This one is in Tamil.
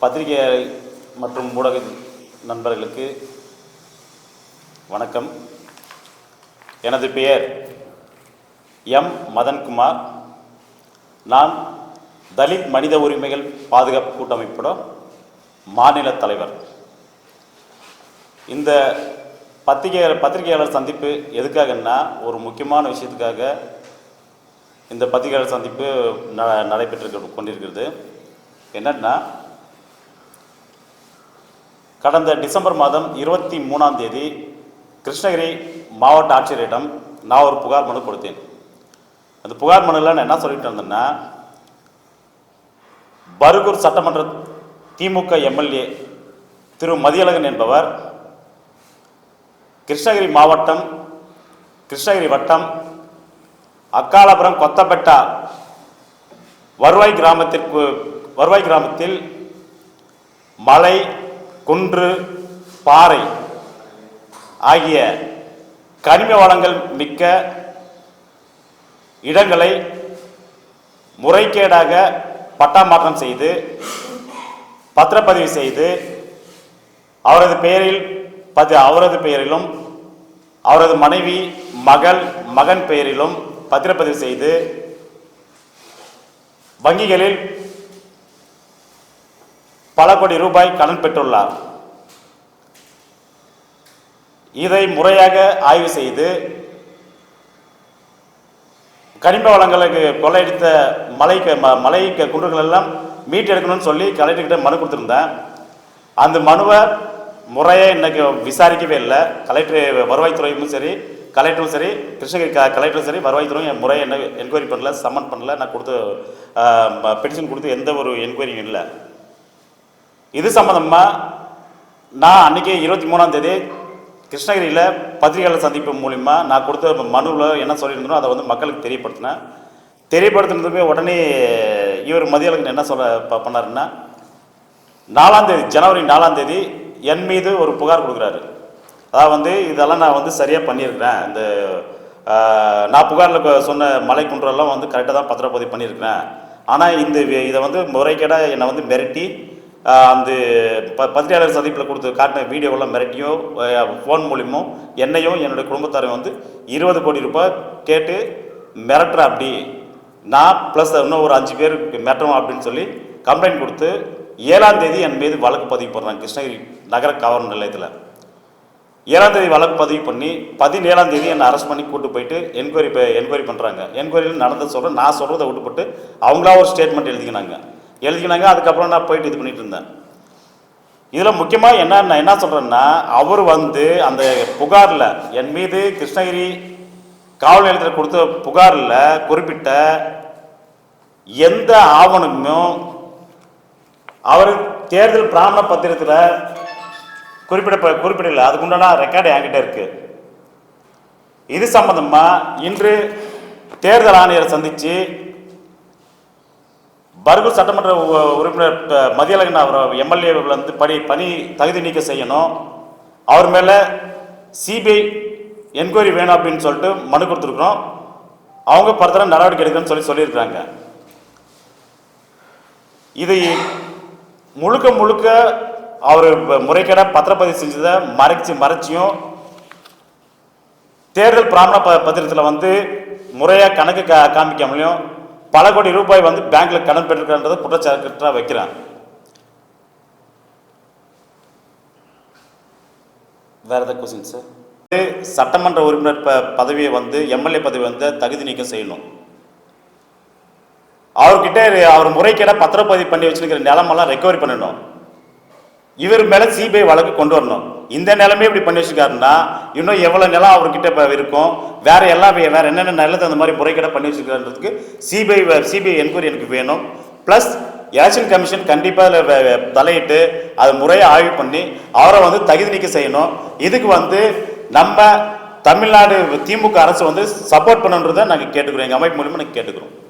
பத்திரிகை மற்றும் ஊடக நண்பர்களுக்கு வணக்கம். எனது பெயர் எம். மதன்குமார். நான் தலித் மனித உரிமைகள் பாதுகாப்பு கூட்டமைப்போட மாநில தலைவர். இந்த பத்திரிகை பத்திரிகையாளர் சந்திப்பு எதுக்காகன்னா ஒரு முக்கியமான விஷயத்துக்காக இந்த பத்திரிகையாளர் சந்திப்பு ந நடைபெற்று கொண்டிருக்கிறது. என்னன்னா கடந்த டிசம்பர் மாதம் இருபத்தி மூணாம் தேதி கிருஷ்ணகிரி மாவட்ட ஆட்சியரிடம் நான் ஒரு புகார் மனு கொடுத்தேன். அந்த புகார் மனுவில் நான் என்ன சொல்லிட்டு இருந்தேன்னா பருகூர் சட்டமன்ற திமுக எம்எல்ஏ திரு மதியழகன் என்பவர் கிருஷ்ணகிரி மாவட்டம் கிருஷ்ணகிரி வட்டம் அக்காலபுரம் கொத்தப்பெட்டா வருவாய் கிராமத்திற்கு வருவாய் கிராமத்தில் மலை குன்று பாறை ஆகிய கனிம வளங்கள் மிக்க இடங்களை முறைகேடாக பட்டா மாற்றம் செய்து பத்திரப்பதிவு செய்து அவரது பெயரில் பதி அவரது பெயரிலும் அவரது மனைவி மகள் மகன் பெயரிலும் பத்திரப்பதிவு செய்து வங்கிகளில் பல கோடி ரூபாய் கடன் பெற்றுள்ளார். இதை முறையாக ஆய்வு செய்து கனிம வளங்களுக்கு கொள்ளையடித்த மலை ம- மலை குன்றுகள் எல்லாம் மீட்டெடுக்கணும்னு சொல்லி கலெக்டர்கிட்ட மனு கொடுத்துருந்தேன். அந்த மனுவை முறையை இன்னைக்கு விசாரிக்கவே இல்லை. கலெக்டர் வருவாய்த்துறையும் சரி கலெக்டரும் சரி கிருஷ்ணகிரி க கலெக்டரும் சரி வருவாய்த்துறையும் என் முறையை என்ன என்கொயரி பண்ணல சம்மன் பண்ணல. நான் கொடுத்து பெட்டிஷன் கொடுத்து எந்த ஒரு என்கொயரியும் இல்லை. இது சம்மந்தமாக நான் அன்றைக்கி இருபத்தி மூணாம் தேதி கிருஷ்ணகிரியில் பத்திரிகையாளர் சந்திப்பு மூலிமா நான் கொடுத்த மனுவில் என்ன சொல்லியிருந்தனோ அதை வந்து மக்களுக்கு தெரியப்படுத்தினேன். தெரியப்படுத்தினதுமே உடனே இவர் மதியழகன் என்ன சொல்ல ப- பண்ணாருன்னா நாலாம் தேதி ஜனவரி நாலாம் தேதி என் மீது ஒரு புகார் கொடுக்குறாரு. அதாவது வந்து இதெல்லாம் நான் வந்து சரியாக பண்ணியிருக்கிறேன். இந்த நான் புகாரில் சொன்ன மலை குன்றெல்லாம் வந்து கரெக்டாக தான் பத்திரப்பதிவு பண்ணியிருக்கிறேன். ஆனால் இந்த இதை வந்து முறைகேடாக என்னை வந்து மிரட்டி அந்த ப பத்திரிகையாளர் சந்திப்பில் கொடுத்து காட்டின வீடியோவெல்லாம் மிரட்டியோ ஃபோன் மூலியமோ என்னையும் என்னுடைய குடும்பத்தாரையும் வந்து இருபது கோடி ரூபாய் கேட்டு மிரட்டுற அப்படி. நான் ப்ளஸ் இன்னும் ஒரு அஞ்சு பேர் மிரட்டுறோம் அப்படின்னு சொல்லி கம்ப்ளைண்ட் கொடுத்து ஏழாம் தேதி என் மீது வழக்கு பதிவு பண்ணுறாங்க கிருஷ்ணகிரி நகர காவல் நிலையத்தில். ஏழாம் தேதி வழக்கு பதிவு பண்ணி பதினேழாம் தேதி என்னை அரெஸ்ட் பண்ணி கூட்டு போயிட்டு என்கொயரி என்கொயரி பண்ணுறாங்க என்கொயரியில் நடந்த சொல்கிறேன் நான் சொல்கிறத விட்டுப்பட்டு அவங்களா ஒரு ஸ்டேட்மெண்ட் எழுதிக்கினாங்க. எழுதிக்கினாங்க அதுக்கப்புறம் நான் போயிட்டு இது பண்ணிட்டு இருந்தேன். இதில் முக்கியமாக என்ன நான் என்ன சொல்கிறேன்னா அவர் வந்து அந்த புகாரில் என் மீது கிருஷ்ணகிரி காவல் நிலையத்தில் கொடுத்த புகாரில் குறிப்பிட்ட எந்த ஆவணமும் அவர் தேர்தல் பிராமண பத்திரத்தில் குறிப்பிட குறிப்பிடல. அதுக்குண்டான ரெக்கார்டு என்கிட்ட இருக்கு. இது சம்பந்தமாக இன்று தேர்தல் ஆணையரை சந்தித்து பருகூர் சட்டமன்ற உ- உறுப்பினர் மதியழகன் அவர் எம்எல்ஏ வந்து பணி பணி தகுதி நீக்கம் செய்யணும். அவர் மேலே சிபிஐ என்கொயரி வேணும் அப்படின்னு சொல்லிட்டு மனு கொடுத்துருக்குறோம். அவங்க ஃபர்தராக நடவடிக்கை எடுக்கணும்னு சொல்லி சொல்லியிருக்காங்க இதை முழுக்க முழுக்க அவர் முறைகேடாக பத்திரப்பதிவு செஞ்சதை மறைச்சு மறைச்சியும் தேர்தல் பிராமண ப பத்திரத்தில் வந்து முறையாக கணக்கு கா காமிக்காமலையும் பல கோடி ரூபாய் வந்து பேங்க்ல கடன் பெற்றிருக்கிறன்றதை குற்றச்சாட்டாக வைக்கிறான் வேற ஏதாவது கொஸ்டின் சார் சட்டமன்ற உறுப்பினர் ப பதவியை வந்து எம்எல்ஏ பதவி வந்து தகுதி நீக்கம் செய்யணும். அவர்கிட்ட அவர் முறைகேட பத்திரப்பதிவு பண்ணி வச்சிருக்கிற நிலமெல்லாம் ரெக்கவரி பண்ணணும். இவர் மேலே சிபிஐ வழக்கு கொண்டு வரணும். இந்த நிலமே இப்படி பண்ணி வச்சுருக்காருன்னா இன்னும் எவ்வளோ நிலம் அவர்கிட்ட இப்போ இருக்கும்? வேற எல்லா வே- வேற என்னென்ன நிலத்தை அந்த மாதிரி முறைகேட பண்ணி வச்சுருக்காருன்றதுக்கு சிபிஐ சிபிஐ என்கொயரி எனக்கு வேணும். ப்ளஸ் எலெக்ஷன் கமிஷன் கண்டிப்பாக அதில் தலையிட்டு அது முறையை ஆய்வு பண்ணி அவரை வந்து தகுதி நீக்கம் செய்யணும். இதுக்கு வந்து நம்ம தமிழ்நாடு திமுக அரசு வந்து சப்போர்ட் பண்ணணுன்றதை நாங்கள் கேட்டுக்கிறோம். எங்கள் அமைப்பு மூலியமாக நாங்கள் கேட்டுக்கிறோம்.